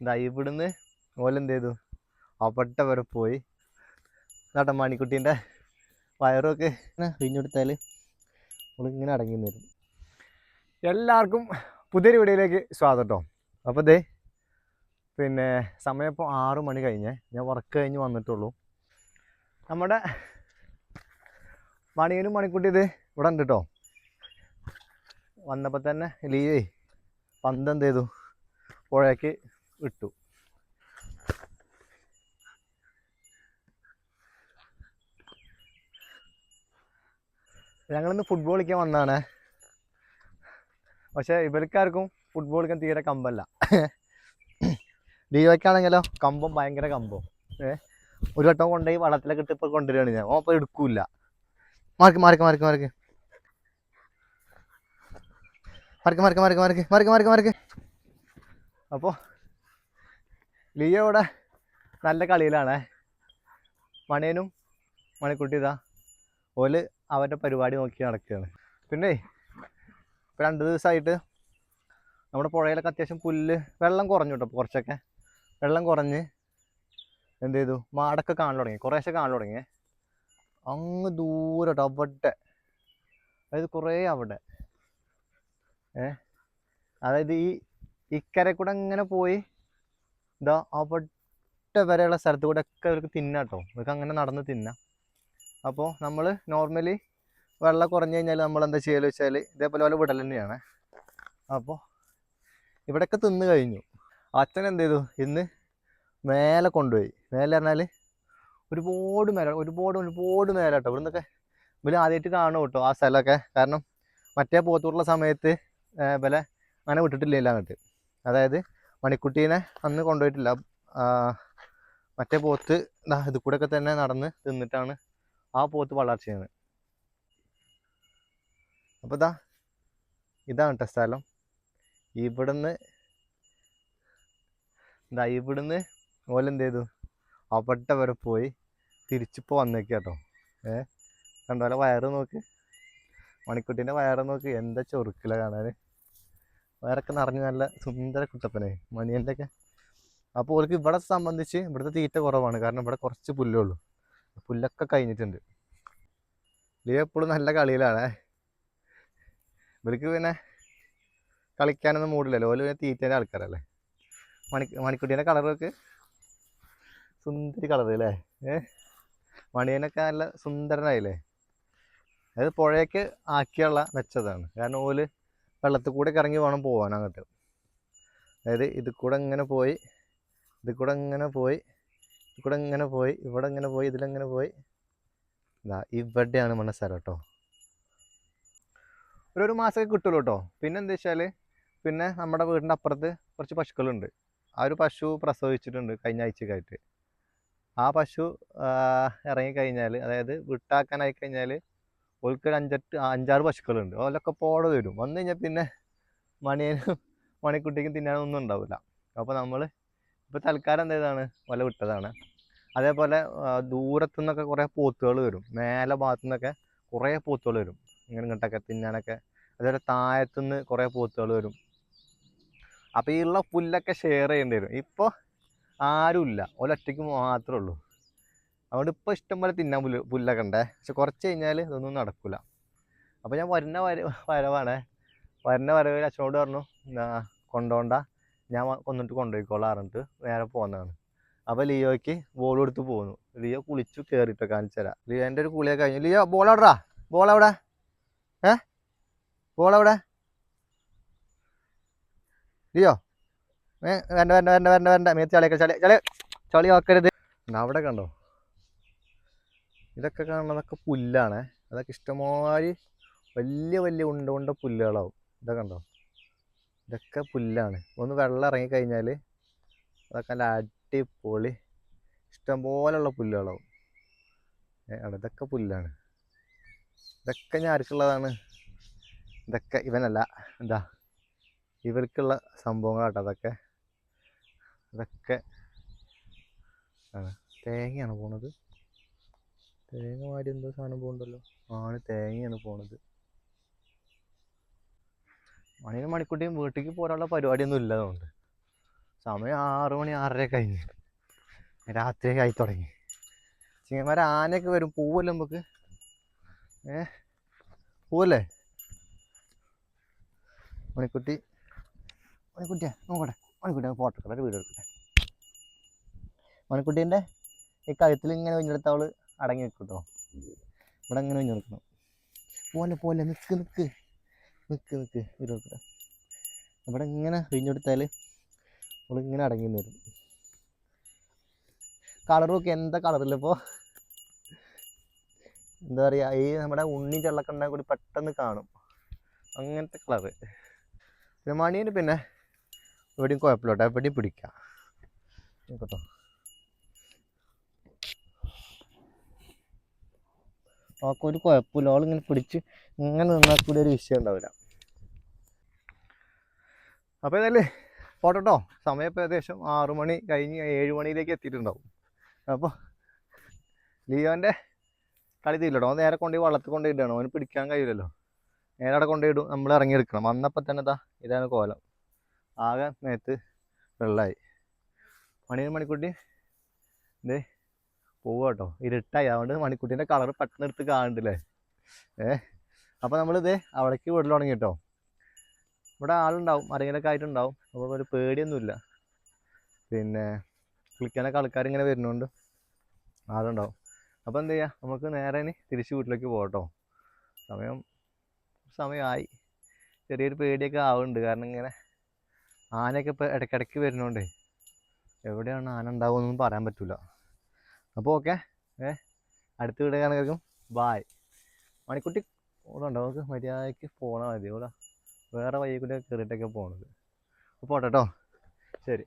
എന്താ ഇവിടുന്ന് ഓലെന്ത് ചെയ്തു അവട്ട വരെ പോയി. നടൻ മണിക്കുട്ടീന്റെ വയറൊക്കെ. പിഞ്ഞെടുത്താൽ നമ്മളിങ്ങനെ അടങ്ങി വരും. എല്ലാവർക്കും പുതിയൊരു വീഡിയോയിലേക്ക് സ്വാഗതം കേട്ടോ അപ്പോൾ ദേ പിന്നെ സമയം ഇപ്പോൾ ആറു മണി കഴിഞ്ഞേ. ഞാൻ വർക്ക് കഴിഞ്ഞ് വന്നിട്ടുള്ളൂ. നമ്മുടെ മണിയനും മണിക്കുട്ടി ഇത് ഇവിടെ ഉണ്ട് കേട്ടോ വന്നപ്പോൾ തന്നെ ലീവേ. പന്ത് ചെയ്തു പുഴയ്ക്ക് ഇട്ടു. ഞങ്ങളിന്ന് ഫുട്ബോൾ കളിക്കാൻ വന്നതാണ്. പക്ഷേ ഇവർക്കാർക്കും ഫുട്ബോൾ കളിക്കാൻ തീരെ കമ്പല്ല. ലീവയ്ക്കാണെങ്കിലോ കമ്പം ഭയങ്കര കമ്പം. ഏഹ് ഒരു വട്ടം കൊണ്ടുപോയി വള്ളത്തിലൊക്കെ ഇട്ട് ഇപ്പോൾ കൊണ്ടുവരികയാണ് ഞാൻ. ഓ എടുക്കൂല mark mark mark mark. Mark mark mark mark mark mark mark അപ്പോൾ ലിയോ ഇവിടെ നല്ല കളിയിലാണ്. മണിയനും മണിക്കുട്ടി ഇതാ. ഓൽ അവരുടെ പരിപാടി നോക്കി നടക്കുകയാണ്. പിന്നെ ഇപ്പോൾ രണ്ട് ദിവസമായിട്ട് നമ്മുടെ പുഴയിലൊക്കെ അത്യാവശ്യം പുല്ല് വെള്ളം കുറഞ്ഞു കേട്ടോ കുറച്ചൊക്കെ. വെള്ളം കുറഞ്ഞ് എന്ത് ചെയ്തു? മാടൊക്കെ കാണാൻ തുടങ്ങി. കുറേശ്ശെ കാണാൻ തുടങ്ങി. അങ്ങ് ദൂരം കേട്ടോ അവിടെ. അതായത് കുറേ അവിടെ. ഏ? അതായത് ഈ ഇക്കരെ കൂടെ അങ്ങനെ പോയി ഇതാ അവിടെ വരെയുള്ള സ്ഥലത്ത് കൂടെ ഒക്കെ ഇവർക്ക് തിന്നാം കേട്ടോ ഇവർക്ക് അങ്ങനെ നടന്ന് തിന്നാം. അപ്പോൾ നമ്മൾ നോർമലി വെള്ളം കുറഞ്ഞു കഴിഞ്ഞാൽ നമ്മൾ എന്താ ചെയ്യുക വെച്ചാൽ ഇതേപോലെ പോലെ വിടൽ തന്നെയാണ്. അപ്പോൾ ഇവിടെയൊക്കെ തിന്ന് കഴിഞ്ഞു. അച്ഛൻ എന്ത് ചെയ്തു? ഇന്ന് മേലെ കൊണ്ടുപോയി. മേലെ പറഞ്ഞാൽ ഒരുപാട് മേലെ ഒരുപാട് ഒരുപാട് മേലെ കേട്ടോ ഇവിടെ നിന്നൊക്കെ ഇവർ ആദ്യമായിട്ട് കാണും കേട്ടോ ആ സ്ഥലമൊക്കെ. കാരണം മറ്റേ പോത്തൂറുള്ള സമയത്ത് വില അങ്ങനെ വിട്ടിട്ടില്ല അങ്ങോട്ട് അതായത് മണിക്കുട്ടീനെ അന്ന് കൊണ്ടുപോയിട്ടില്ല. മറ്റേ പോത്ത് ഇത് കൂടെ ഒക്കെ തന്നെ നടന്ന് തിന്നിട്ടാണ് ആ പോത്ത് വളർച്ച ചെയ്യുന്നത്. അപ്പോൾ ഇതാ ഇതാണ് കേട്ടോ സ്ഥലം. ഇവിടുന്ന് ഇതാ ഇവിടുന്ന് ഓലെന്ത് ചെയ്തു? അവിടെ വരെ പോയി തിരിച്ചിപ്പോൾ വന്നേക്ക കേട്ടോ. ഏ കണ്ടോലെ വയറ് നോക്ക്. മണിക്കുട്ടീന്റെ വയറ് നോക്ക്. എന്താ ചൊറുക്കില കാണാൻ വയറൊക്കെ നിറഞ്ഞ് നല്ല സുന്ദര കുട്ടപ്പനെ മണിയന്റെ ഒക്കെ അപ്പോൾ ഓൾക്ക് ഇവിടെ സംബന്ധിച്ച് ഇവിടുത്തെ തീറ്റ കുറവാണ്. കാരണം ഇവിടെ കുറച്ച് പുല്ലേ ഉള്ളൂ. പുല്ലൊക്കെ കഴിഞ്ഞിട്ടുണ്ട്. ലിയോ എപ്പോഴും നല്ല കളിയിലാണ്. ഇവർക്ക് പിന്നെ കളിക്കാനൊന്നും മൂടില്ലല്ലോ. ഓൽ പിന്നെ തീറ്റേന്റെ ആൾക്കാരല്ലേ. മണി മണിക്കുട്ടീന്റെ കളറൊക്കെ സുന്ദരി കളർ അല്ലേ? ഏ? മണിയനൊക്കെ നല്ല സുന്ദരനായില്ലേ? അത് പുഴയൊക്കെ ആക്കിയുള്ള മെച്ചതാണ്. കാരണം ഓൽ വെള്ളത്തിൽ കൂടെ ഇറങ്ങി വേണം പോകാൻ അങ്ങോട്ട് അതായത് ഇത് കൂടെ ഇങ്ങനെ പോയി ഇത് കൂടെ ഇങ്ങനെ പോയി ഇത് കൂടെ ഇങ്ങനെ പോയി ഇവിടെ ഇങ്ങനെ പോയി ഇതിലങ്ങനെ പോയി. ഇതാ ഇവിടെയാണ് സ്ഥലം കേട്ടോ. ഒരു ഒരു മാസമൊക്കെ കിട്ടുള്ളൂ കേട്ടോ. പിന്നെ എന്താ വെച്ചാൽ പിന്നെ നമ്മുടെ വീടിന്റെ അപ്പുറത്ത് കുറച്ച് പശുക്കളുണ്ട്. ആ ഒരു പശു പ്രസവിച്ചിട്ടുണ്ട് കഴിഞ്ഞ ആഴ്ചക്കായിട്ട്. ആ പശു ഇറങ്ങിക്കഴിഞ്ഞാൽ അതായത് വിട്ടാക്കാനായി കഴിഞ്ഞാൽ ഓൾക്ക് അഞ്ചെട്ട് അഞ്ചാറ് പശുക്കളുണ്ട്. ഓലൊക്കെ പോടെ വരും. വന്നു കഴിഞ്ഞാൽ പിന്നെ മണിയനും മണിക്കുട്ടിക്കും തിന്നാനൊന്നും ഉണ്ടാവില്ല അപ്പോൾ നമ്മൾ ഇപ്പോൾ തൽക്കാലം എന്തേതാണ് വല വിട്ടതാണ്. അതേപോലെ ദൂരത്തു നിന്നൊക്കെ കുറേ പോത്തുകൾ വരും. മേലെ ഭാഗത്തു നിന്നൊക്കെ കുറേ പോത്തുകൾ വരും. ഇങ്ങനെ ഇങ്ങോട്ടൊക്കെ തിന്നാനൊക്കെ. അതേപോലെ താഴത്തുനിന്ന് കുറേ പോത്തുകൾ വരും. അപ്പോൾ ഈ ഉള്ള പുല്ലൊക്കെ ഷെയർ ചെയ്യേണ്ടി വരും. ഇപ്പോൾ ആരുമില്ല ഒരൊറ്റയ്ക്ക് മാത്രമേ ഉള്ളൂ. അതുകൊണ്ട് ഇപ്പോൾ ഇഷ്ടം പോലെ തിന്നാൻ പുല്ല് പുല്ലൊക്കെ ഉണ്ടേ പക്ഷെ കുറച്ച് കഴിഞ്ഞാൽ ഇതൊന്നും നടക്കില്ല അപ്പോൾ ഞാൻ വരുന്ന വര വരവാണ് വരുന്ന വരവിൽ അച്ഛനോട് പറഞ്ഞു "എന്നാ കൊണ്ടുപോണ്ട ഞാൻ കൊന്നിട്ട് കൊണ്ടുപോയിക്കോളാം പറഞ്ഞിട്ട് നേരെ പോകുന്നതാണ് അപ്പോൾ ലിയോയ്ക്ക് ബോൾ എടുത്ത് പോന്നു ലിയോ കുളിച്ചു കയറിയിട്ട് കാണിച്ചു തരാം ലിയോന്റെ ഒരു കുളിയൊക്കെ കഴിഞ്ഞു ലിയോ ബോൾ എവിടാ ബോൾ എവിടെ ഏ ബോൾ എവിടെ ലിയോ വേണ്ട വേണ്ട വേണ്ട വേണ്ട വേണ്ട മേത്ത് ചളിയൊക്കെ ചളി ചളി ചളി ആക്കരുത് അവിടെ കണ്ടോ ഇതൊക്കെ കാണുന്നതൊക്കെ പുല്ലാണ്. അതൊക്കെ ഇഷ്ടംമാതിരി വലിയ വലിയ ഉണ്ട ഉണ്ട പുല്ലുകളാവും. ഇതൊക്കെ കണ്ടോ? ഇതൊക്കെ പുല്ലാണ്. ഒന്ന് വെള്ളം ഇറങ്ങി കഴിഞ്ഞാൽ അതൊക്കെ നല്ല അടിപൊളി ഇഷ്ടംപോലെയുള്ള പുല്ലുകളാവും. ഏട ഇതൊക്കെ പുല്ലാണ്. ഇതൊക്കെ ഞാൻ ആർക്കുള്ളതാണ്? ഇതൊക്കെ ഇവനല്ല. എന്താ? ഇവർക്കുള്ള സംഭവങ്ങളാട്ടോ അതൊക്കെ. അതൊക്കെ തേങ്ങയാണ് പോണത്? തേങ്ങ മാതിരി എന്തോ സാധനം പോകണ്ടല്ലോ ആണ് തേങ്ങയാണ് പോണത്. മണിനും മണിക്കുട്ടിയും വീട്ടിലേക്ക് പോരാനുള്ള പരിപാടിയൊന്നും ഇല്ല അതുകൊണ്ട് സമയം ആറു മണി ആറര കഴിഞ്ഞ്. രാത്രിയൊക്കെ ആയി തുടങ്ങി. ചിങ്ങന്മാരെ ആനയൊക്കെ വരും. പൂവല്ലേ നമുക്ക്? ഏ? പൂവല്ലേ? മണിക്കുട്ടി. മണിക്കുട്ടിയാ നോക്കട്ടെ. മണിക്കുട്ടി ഫോട്ടോ എടുക്കട്ടെ വീട് എടുക്കട്ടെ. മണിക്കുട്ടീന്റെ ഈ കഴുത്തിൽ ഇങ്ങനെ കുഞ്ഞെടുത്ത അവൾ അടങ്ങി നിൽക്കും കേട്ടോ ഇവിടെ ഇങ്ങനെ നിൽക്കണം. പോലെ പോലെ നിൽക്ക് നിൽക്ക് നിൽക്ക് നിൽക്ക് എടുക്കട്ടെ ഇവിടെ ഇങ്ങനെ കുഞ്ഞെടുത്താൽ അവൾ ഇങ്ങനെ അടങ്ങി വരും. കളറൊക്കെ എന്താ കളറില്ല ഇപ്പോൾ എന്താ പറയുക ഈ നമ്മുടെ ഉണ്ണി ചെള്ളൊക്കെ ഉണ്ടാകും കൂടി പെട്ടെന്ന് കാണും. അങ്ങനത്തെ കളറ് പിന്നെ മണീന് പിന്നെ എവിടെയും കുഴപ്പമില്ല കേട്ടോ. എവിടെയും പിടിക്കാം. കേട്ടോ അവൾക്ക് ഒരു കുഴപ്പമില്ല. അവളിങ്ങനെ പിടിച്ച് ഇങ്ങനെ നിന്നാൽ കൂടി ഒരു വിഷയം ഉണ്ടാവില്ല. അപ്പോൾ ഏതായാലും പോട്ടെ സമയം ഇപ്പോൾ ഏകദേശം ആറ് മണി കഴിഞ്ഞ് ഏഴ് മണിയിലേക്ക് എത്തിയിട്ടുണ്ടാവും. അപ്പോൾ ലിയോന്റെ കളി തീരില്ലട്ടോ. അവൻ നേരെ കൊണ്ടുപോയി വള്ളത്തിൽ കൊണ്ടുപോയിട്ടാണ്. അവന് പിടിക്കാൻ കഴിയില്ലല്ലോ. നേരെ അവിടെ കൊണ്ടുപോയിടും നമ്മൾ ഇറങ്ങിയെടുക്കണം വന്നപ്പോൾ തന്നെ ഇതാ ഇതാണ് കോലം. ആകെ നേരത്ത് വെള്ളമായി മണി മണിക്കുട്ടി. ഇതേ പോവുക കേട്ടോ ഇരുട്ടായി. അതുകൊണ്ട് മണിക്കുട്ടീന്റെ കളർ പെട്ടെന്ന് എടുത്ത് കാണണ്ടല്ലേ? ഏ? അപ്പോൾ നമ്മളിത് അവിടേക്ക് വീട്ടിൽ തുടങ്ങി കേട്ടോ ഇവിടെ ആളുണ്ടാവും. ആരെങ്കിലൊക്കെ ആയിട്ടുണ്ടാവും. അപ്പോൾ ഒരു പേടിയൊന്നുമില്ല. പിന്നെ കുളിക്കാനൊക്കെ ആൾക്കാരിങ്ങനെ വരുന്നുണ്ട് ആളുണ്ടാവും. അപ്പോൾ എന്ത് ചെയ്യുക നമുക്ക് നേരെ ഇനി തിരിച്ച് വീട്ടിലേക്ക് പോകട്ടോ സമയം സമയമായി. ചെറിയൊരു പേടിയൊക്കെ ആവുന്നുണ്ട് കാരണം ഇങ്ങനെ ആനയൊക്കെ ഇപ്പോൾ ഇടയ്ക്കിടയ്ക്ക് വരുന്നുണ്ടേ. എവിടെയാണ് ആന ഉണ്ടാവുമെന്നൊന്നും പറയാൻ പറ്റില്ല അപ്പോൾ ഓക്കെ. ഏ അടുത്ത വീട് കാണുകൾക്കും ബായ് മണിക്കുട്ടി ഉണ്ടോ നമുക്ക് മര്യാദയ്ക്ക് പോകണം മതി. ഇവിടെ വേറെ വഴി കൂടെ കയറിയിട്ടൊക്കെ പോകണത് അപ്പോൾ പോട്ടെ കേട്ടോ ശരി.